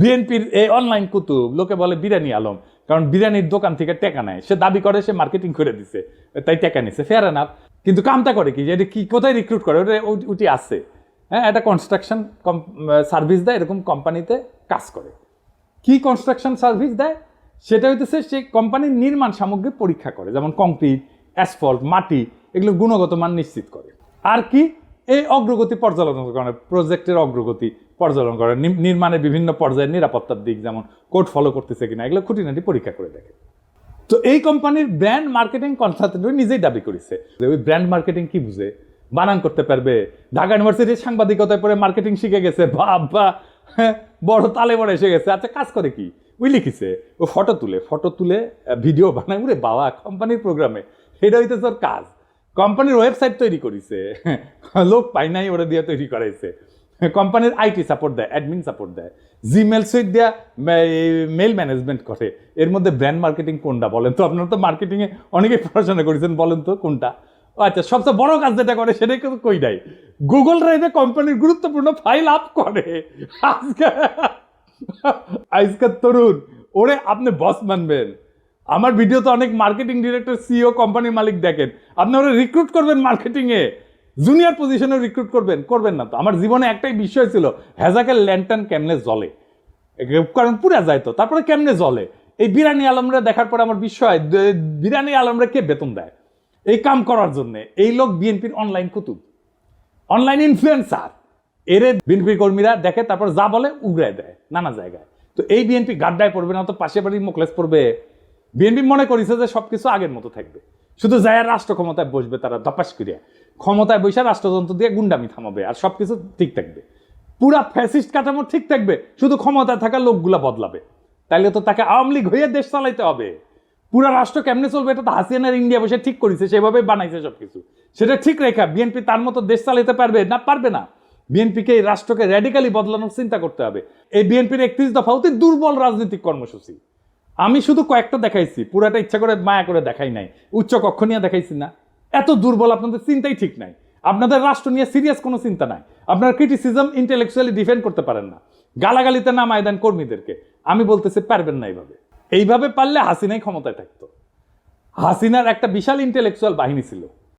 বিএনপির এই অনলাইন কুতুব, লোকে বলে বিরিয়ানি আলম। কারণ বিরিয়ানির দোকান থেকে টেকা নেয়। সে দাবি করে, সে মার্কেটিং করে দিছে। তাই টেকা নিছে। ফেয়ার এনাফ কিন্তু কামটা করে কি? যে এটা কি, কোথায় রিক্রুট করে? ওটা ওটি আছে। হ্যাঁ একটা কনস্ট্রাকশন সার্ভিস দেয়, এরকম কোম্পানিতে কাজ করে। কি কনস্ট্রাকশন সার্ভিস দেয়? সেটা হইতেছে, সে কোম্পানির নির্মাণ সামগ্রী পরীক্ষা করে। যেমন কংক্রিট অ্যাসফল্ট মাটি এগুলো গুণগত মান নিশ্চিত করে। আর কি? এই অগ্রগতি পর্যালোচনা করে প্রজেক্টের অগ্রগতি পর্যালোচনা করে নির্মাণের বিভিন্ন পর্যায়ের নিরাপত্তার দিক যেমন কোড ফলো করতেছে কিনা এগুলো খুঁটিনাটি পরীক্ষা করে দেখে। তো এই কোম্পানির ব্র্যান্ড মার্কেটিং কনসালটেন্ট নিজেই দাবি করেছে যে ওই ব্র্যান্ড মার্কেটিং কি বুঝে? বানান করতে পারবে। ঢাকা ইউনিভার্সিটির সাংবাদিকতায় পরে মার্কেটিং শিখে গেছে বাবা হ্যাঁ, বড় তালে বড় এসে গেছে। আচ্ছা কাজ করে কি? ওই লিখিছে ও ফটো তুলে ফটো তুলে ভিডিও বানায় উরে বাবা কোম্পানির প্রোগ্রামে সেটা হইতেছে ওর কাজ। কোম্পানির ওয়েবসাইট তৈরি করিছে। লোক পাই নাই, ওরা দিয়ে তৈরি করাইছে। কোম্পানির আইটি সাপোর্ট দেয় অ্যাডমিন সাপোর্ট দেয়। জিমেল সুইট দেয়া মেল ম্যানেজমেন্ট করে। এর মধ্যে ব্র্যান্ড মার্কেটিং কোনটা বলেন তো? আপনারা তো মার্কেটিংয়ে অনেকেই পড়াশোনা করেছেন, বলেন তো কোনটা? আচ্ছা সবচেয়ে বড় কাজ যেটা করে সেটাই কিন্তু কই নাই। গুগল ড্রাইভে কোম্পানির গুরুত্বপূর্ণ ফাইল আপ করে। আজকে আজকের তরুণ, ওরে আপনি বস মানবেন। আমার ভিডিও তো অনেক মার্কেটিং ডিরেক্টর সিও কোম্পানির মালিক দেখেন। আপনি ওরা রিক্রুট করবেন মার্কেটিংয়ে জুনিয়র পজিশনে রিক্রুট করবেন করবেন না তো। আমার জীবনে একটাই বিষয় ছিল হ্যাজাকের ল্যান্টার্ন কেমনে জলে কারণ পুরা যায় তো, তারপরে কেমনে জলে এই বিরানি আলমরা দেখার পরে আমার বিষয় বিরানি আলমরা কে বেতন দেয়? এই কাম করার জন্য। এই লোক বিএনপির অনলাইন কুতুব। অনলাইন ইনফ্লুয়েন্সার এরে বিএনপি কর্মীরা দেখে, তারপর যা বলে উগড়ায় দেয়, নানা জায়গায়। তো এই বিএনপি গাড্ডায় পড়বে না তো পাশে বাড়ির মোকলেস পড়বে। বিএনপি মনে করেছে যে সবকিছু আগের মতো থাকবে। শুধু যায় রাষ্ট্র ক্ষমতায় বসবে তারা দপাস করিয়া। ক্ষমতায় বসে রাষ্ট্রযন্ত্র দিয়ে গুন্ডামি থামাবে আর সবকিছু ঠিক থাকবে। পুরা ফ্যাসিস্ট কাঠামো ঠিক থাকবে, শুধু ক্ষমতায় থাকা লোকগুলা বদলাবে। তাইলে তো তাকে আওয়ামী লীগ হয়ে দেশ চালাইতে হবে। পুরা রাষ্ট্র কেমনে চলবে এটা তো হাসিনার ইন্ডিয়া বসে ঠিক করেছে সেভাবে বানাইছে সবকিছু। সেটা ঠিক রেখা, বিএনপি তার মতো দেশ চালাইতে পারবে না পারবে না। বিএনপিকে এই রাষ্ট্রকে র্যাডিক্যালি বদলানোর চিন্তা করতে হবে। এই বিএনপির একত্রিশ দফা অতি দুর্বল রাজনৈতিক কর্মসূচি। আমি শুধু কয়েকটা দেখাইছি, পুরাটা ইচ্ছা করে মায়া করে দেখাই নাই, উচ্চ কক্ষ নিয়ে দেখাইছি না। এত দুর্বল আপনাদের চিন্তাই ঠিক নাই। আপনাদের রাষ্ট্র নিয়ে সিরিয়াস কোনো চিন্তা নাই। আপনার ক্রিটিসিজম ইন্টেলেকচুয়ালি ডিফেন্ড করতে পারেন না। গালাগালিতে নামায় দেন কর্মীদেরকে। আমি বলতেছি, পারবেন না এইভাবে। এইভাবে পারলে হাসিনাই ক্ষমতায় থাকতো। হাসিনার একটা বিশাল ইন্টেলেকচুয়াল বাহিনী ছিল।